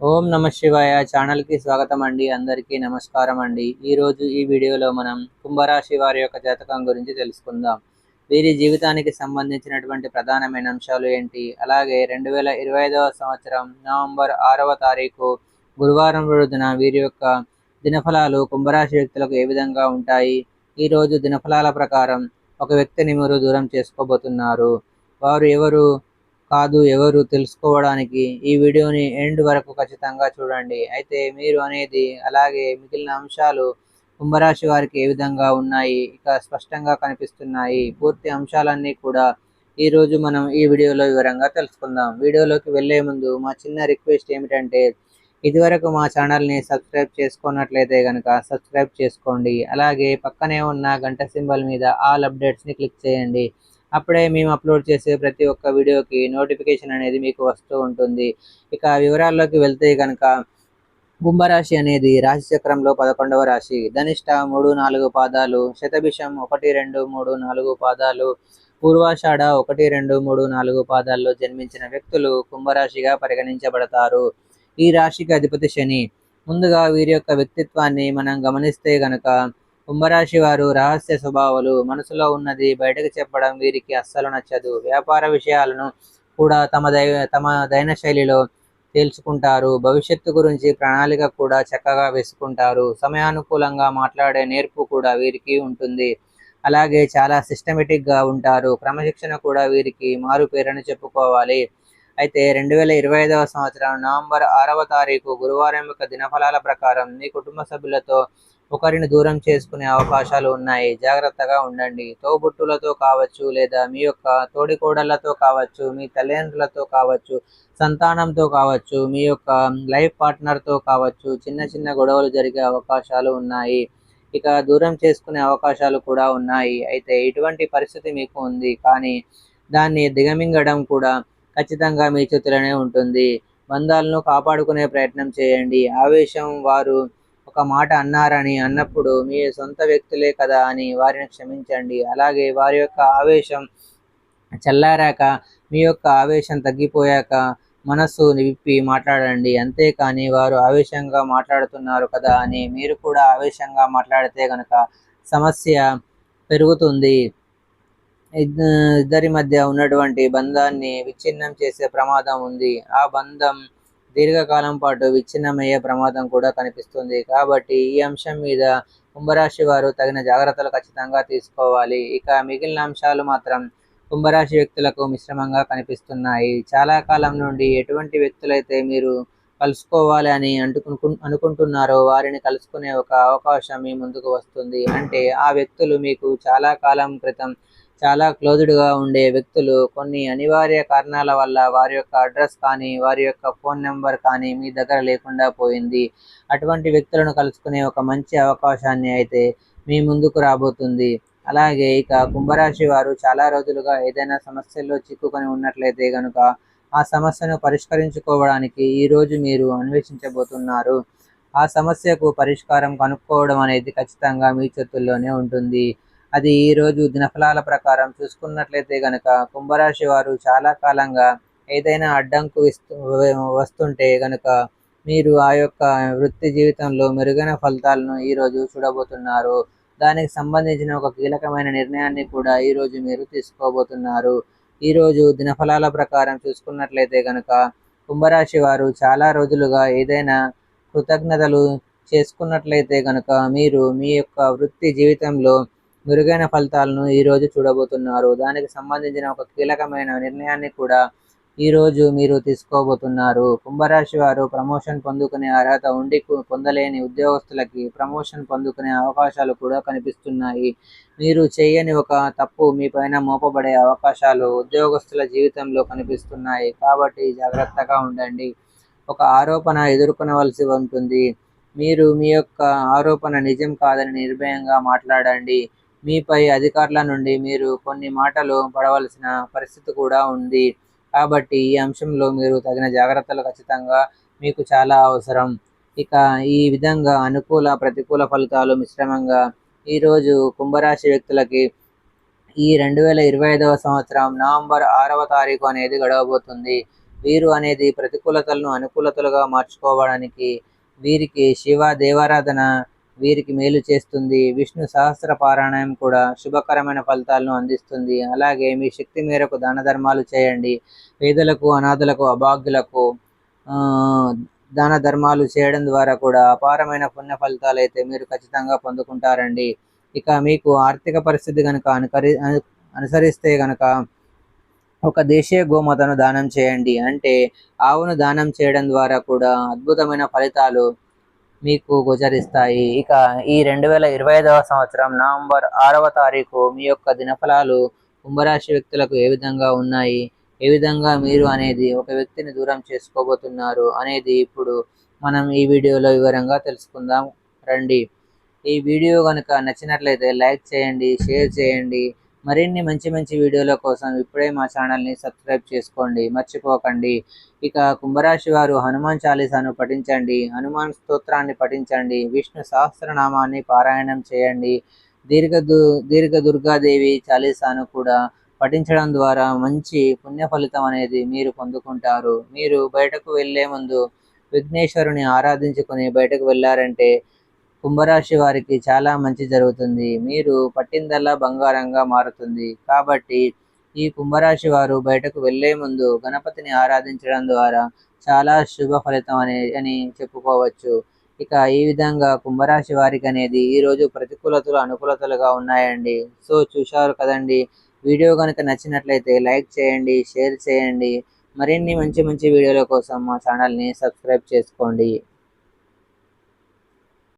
ఓం నమ శివాయ ఛానల్కి స్వాగతం అండి అందరికీ నమస్కారం అండి. ఈరోజు ఈ వీడియోలో మనం కుంభరాశి వారి యొక్క జాతకం గురించి తెలుసుకుందాం. వీరి జీవితానికి సంబంధించినటువంటి ప్రధానమైన అంశాలు ఏంటి? అలాగే రెండు వేల ఇరవై ఐదవ సంవత్సరం నవంబర్ ఆరవ తారీఖు గురువారం రోజున వీరి యొక్క దినఫలాలు కుంభరాశి వ్యక్తులకు ఏ విధంగా ఉంటాయి? ఈ రోజు దినఫలాల ప్రకారం ఒక వ్యక్తిని మీరు దూరం చేసుకోబోతున్నారు. వారు ఎవరు? కాదు ఎవరు తెలుసుకోవడానికి. ఈ వీడియోని ఎండ్ వరకు ఖచ్చితంగా చూడండి. అయితే మీరు అనేది అలాగే మిగిలిన అంశాలు కుంభరాశి వారికి ఏ విధంగా ఉన్నాయి? ఇక స్పష్టంగా కనిపిస్తున్నాయి. పూర్తి అంశాలన్నీ కూడా ఈ రోజు మనం ఈ వీడియోలో వివరంగా తెలుసుకుందాం. వీడియోలోకి వెళ్ళే ముందు మా చిన్న రిక్వెస్ట్ ఏమిటంటే ఇదివరకు మా ఛానల్ని సబ్స్క్రైబ్ చేసుకున్నట్లయితే కనుక సబ్స్క్రైబ్ చేసుకోండి. అలాగే పక్కనే ఉన్న గంట సింబల్ మీద ఆల్ అప్డేట్స్ని క్లిక్ చేయండి. అప్పుడే మేము అప్లోడ్ చేసే ప్రతి ఒక్క వీడియోకి నోటిఫికేషన్ అనేది మీకు వస్తూ ఉంటుంది. ఇక వివరాల్లోకి వెళ్తే కనుక కుంభరాశి అనేది రాశి చక్రంలో పదకొండవ రాశి. ధనిష్ట మూడు నాలుగు పాదాలు శతభిషం ఒకటి రెండు మూడు నాలుగు పాదాలు పూర్వాషాఢ ఒకటి రెండు మూడు నాలుగు పాదాల్లో జన్మించిన వ్యక్తులు కుంభరాశిగా పరిగణించబడతారు. ఈ రాశికి అధిపతి శని. ముందుగా వీరి యొక్క వ్యక్తిత్వాన్ని మనం గమనిస్తే గనక కుంభరాశి వారు రహస్య స్వభావాలు మనసులో ఉన్నది బయటకు చెప్పడం వీరికి అస్సలు నచ్చదు. వ్యాపార విషయాలను కూడా తమ దై తమ దైన శైలిలో తేల్చుకుంటారు. భవిష్యత్తు గురించి ప్రణాళిక కూడా చక్కగా వేసుకుంటారు. సమయానుకూలంగా మాట్లాడే నేర్పు కూడా వీరికి ఉంటుంది. అలాగే చాలా సిస్టమేటిక్గా ఉంటారు. క్రమశిక్షణ కూడా వీరికి మారు పేరని చెప్పుకోవాలి. అయితే రెండు వేల ఇరవై ఐదవ సంవత్సరం నవంబర్ ఆరవ తారీఖు గురువారం యొక్క దినఫలాల ప్రకారం మీ కుటుంబ సభ్యులతో ఒకరిని దూరం చేసుకునే అవకాశాలు ఉన్నాయి. జాగ్రత్తగా ఉండండి. తోబుట్టులతో కావచ్చు లేదా మీ యొక్క తోడికోడళ్ళతో కావచ్చు మీ తల్లిదండ్రులతో కావచ్చు సంతానంతో కావచ్చు మీ యొక్క లైఫ్ పార్ట్నర్తో కావచ్చు చిన్న చిన్న గొడవలు జరిగే అవకాశాలు ఉన్నాయి. ఇక దూరం చేసుకునే అవకాశాలు కూడా ఉన్నాయి. అయితే ఇటువంటి పరిస్థితి మీకు ఉంది. కానీ దాన్ని దిగమింగడం కూడా ఖచ్చితంగా మీ చేతిలోనే ఉంటుంది. బంధాలను కాపాడుకునే ప్రయత్నం చేయండి. ఆవేశం వారు ఒక మాట అన్నారని అన్నప్పుడు మీ సొంత వ్యక్తులే కదా అని వారిని క్షమించండి. అలాగే వారి యొక్క ఆవేశం చల్లారాక మీ యొక్క ఆవేశం తగ్గిపోయాక మనస్సు విప్పి మాట్లాడండి. అంతేకాని వారు ఆవేశంగా మాట్లాడుతున్నారు కదా అని మీరు కూడా ఆవేశంగా మాట్లాడితే కనుక సమస్య పెరుగుతుంది. ఇద్దరి మధ్య ఉన్నటువంటి బంధాన్ని విచ్ఛిన్నం చేసే ప్రమాదం ఉంది. ఆ బంధం దీర్ఘకాలం పాటు విచ్ఛిన్నమయ్యే ప్రమాదం కూడా కనిపిస్తుంది. కాబట్టి ఈ అంశం మీద కుంభరాశి వారు తగిన జాగ్రత్తలు ఖచ్చితంగా తీసుకోవాలి. ఇక మిగిలిన అంశాలు మాత్రం కుంభరాశి వ్యక్తులకు మిశ్రమంగా కనిపిస్తున్నాయి. చాలా కాలం నుండి ఎటువంటి వ్యక్తులైతే మీరు కలుసుకోవాలి అని అంటుకు అనుకుంటున్నారో వారిని కలుసుకునే ఒక అవకాశం మీ ముందుకు వస్తుంది. అంటే ఆ వ్యక్తులు మీకు చాలా కాలం క్రితం చాలా క్లోజ్డ్గా ఉండే వ్యక్తులు కొన్ని అనివార్య కారణాల వల్ల వారి యొక్క అడ్రస్ కానీ వారి యొక్క ఫోన్ నెంబర్ కానీ మీ దగ్గర లేకుండా పోయింది. అటువంటి వ్యక్తులను కలుసుకునే ఒక మంచి అవకాశాన్ని అయితే మీ ముందుకు రాబోతుంది. అలాగే ఇక కుంభరాశి వారు చాలా రోజులుగా ఏదైనా సమస్యల్లో చిక్కుకొని ఉన్నట్లయితే కనుక ఆ సమస్యను పరిష్కరించుకోవడానికి ఈరోజు మీరు అన్వేషించబోతున్నారు. ఆ సమస్యకు పరిష్కారం కనుక్కోవడం అనేది ఖచ్చితంగా మీ చేతుల్లోనే ఉంటుంది. అది ఈ రోజు దినఫలాల ప్రకారం చూసుకున్నట్లయితే గనక కుంభరాశి వారు చాలా కాలంగా ఏదైనా అడ్డంకు ఇస్తూ వస్తుంటే గనక మీరు ఆ యొక్క వృత్తి జీవితంలో మెరుగైన ఫలితాలను ఈరోజు చూడబోతున్నారు. దానికి సంబంధించిన ఒక కీలకమైన నిర్ణయాన్ని కూడా ఈరోజు మీరు తీసుకోబోతున్నారు. ఈరోజు దినఫలాల ప్రకారం చూసుకున్నట్లయితే కనుక కుంభరాశి వారు చాలా రోజులుగా ఏదైనా కృతజ్ఞతలు చేసుకున్నట్లయితే కనుక మీరు మీ యొక్క వృత్తి జీవితంలో మెరుగైన ఫలితాలను ఈరోజు చూడబోతున్నారు. దానికి సంబంధించిన ఒక కీలకమైన నిర్ణయాన్ని కూడా ఈరోజు మీరు తీసుకోబోతున్నారు. కుంభరాశి వారు ప్రమోషన్ పొందుకునే అర్హత ఉండి పొందలేని ఉద్యోగస్తులకి ప్రమోషన్ పొందుకునే అవకాశాలు కూడా కనిపిస్తున్నాయి. మీరు చేయని ఒక తప్పు మీ పైన మోపబడే అవకాశాలు ఉద్యోగస్తుల జీవితంలో కనిపిస్తున్నాయి. కాబట్టి జాగ్రత్తగా ఉండండి. ఒక ఆరోపణ ఎదుర్కొనవలసి ఉంటుంది. మీరు మీ యొక్క ఆరోపణ నిజం కాదని నిర్భయంగా మాట్లాడండి. మీపై అధికారుల నుండి మీరు కొన్ని మాటలు పడవలసిన పరిస్థితి కూడా ఉంది. కాబట్టి ఈ అంశంలో మీరు తగిన జాగ్రత్తలు ఖచ్చితంగా మీకు చాలా అవసరం. ఇక ఈ విధంగా అనుకూల ప్రతికూల ఫలితాలు మిశ్రమంగా ఈరోజు కుంభరాశి వ్యక్తులకి ఈ రెండు వేల ఇరవై ఐదవ సంవత్సరం నవంబర్ ఆరవ తారీఖు అనేది గడవబోతుంది. వీరు అనేది ప్రతికూలతలను అనుకూలతలుగా మార్చుకోవడానికి వీరికి శివ దేవారాధన వీరికి మేలు చేస్తుంది. విష్ణు సహస్ర పారాయణం కూడా శుభకరమైన ఫలితాలను అందిస్తుంది. అలాగే మీ శక్తి మేరకు దాన ధర్మాలు చేయండి. పేదలకు అనాథలకు అభాగ్యులకు దాన ధర్మాలు చేయడం ద్వారా కూడా అపారమైన పుణ్య ఫలితాలు అయితే మీరు ఖచ్చితంగా పొందుకుంటారండి. ఇక మీకు ఆర్థిక పరిస్థితి కనుక అనుకరి అను- అనుసరిస్తే కనుక ఒక దేశీయ గోమాతను దానం చేయండి. అంటే ఆవును దానం చేయడం ద్వారా కూడా అద్భుతమైన ఫలితాలు మీకు గోచరిస్తాయి. ఇక ఈ రెండు వేల ఇరవై ఐదవ సంవత్సరం నవంబర్ ఆరవ తారీఖు మీ యొక్క దినఫలాలు కుంభరాశి వ్యక్తులకు ఏ విధంగా ఉన్నాయి? ఏ విధంగా మీరు అనేది ఒక వ్యక్తిని దూరం చేసుకోబోతున్నారు అనేది ఇప్పుడు మనం ఈ వీడియోలో వివరంగా తెలుసుకుందాం. రండి. ఈ వీడియో కనుక నచ్చినట్లయితే లైక్ చేయండి షేర్ చేయండి. మరిన్ని మంచి మంచి వీడియోల కోసం ఇప్పుడే మా ఛానల్ని సబ్స్క్రైబ్ చేసుకోండి. మర్చిపోకండి. ఇక కుంభరాశి వారు హనుమాన్ చాలీసాను పఠించండి. హనుమాన్ స్తోత్రాన్ని పఠించండి. విష్ణు సహస్రనామాన్ని పారాయణం చేయండి. దీర్ఘ దు దీర్ఘ దుర్గాదేవి చాలీసాను కూడా పఠించడం ద్వారా మంచి పుణ్య ఫలితం అనేది మీరు పొందుకుంటారు. మీరు బయటకు వెళ్ళే ముందు విఘ్నేశ్వరుని ఆరాధించుకొని బయటకు వెళ్ళారంటే కుంభరాశి వారికి చాలా మంచి జరుగుతుంది. మీరు పట్టిందల్లా బంగారంగా మారుతుంది. కాబట్టి ఈ కుంభరాశి వారు బయటకు వెళ్ళే ముందు గణపతిని ఆరాధించడం ద్వారా చాలా శుభ ఫలితం అనే అని చెప్పుకోవచ్చు. ఇక ఈ విధంగా కుంభరాశి వారికి అనేది ఈ రోజు ప్రతికూలతలు అనుకూలతలుగా ఉన్నాయండి. సో చూశారు కదండి. వీడియో కనుక నచ్చినట్లయితే లైక్ చేయండి షేర్ చేయండి. మరిన్ని మంచి మంచి వీడియోల కోసం మా ఛానల్ని సబ్స్క్రైబ్ చేసుకోండి.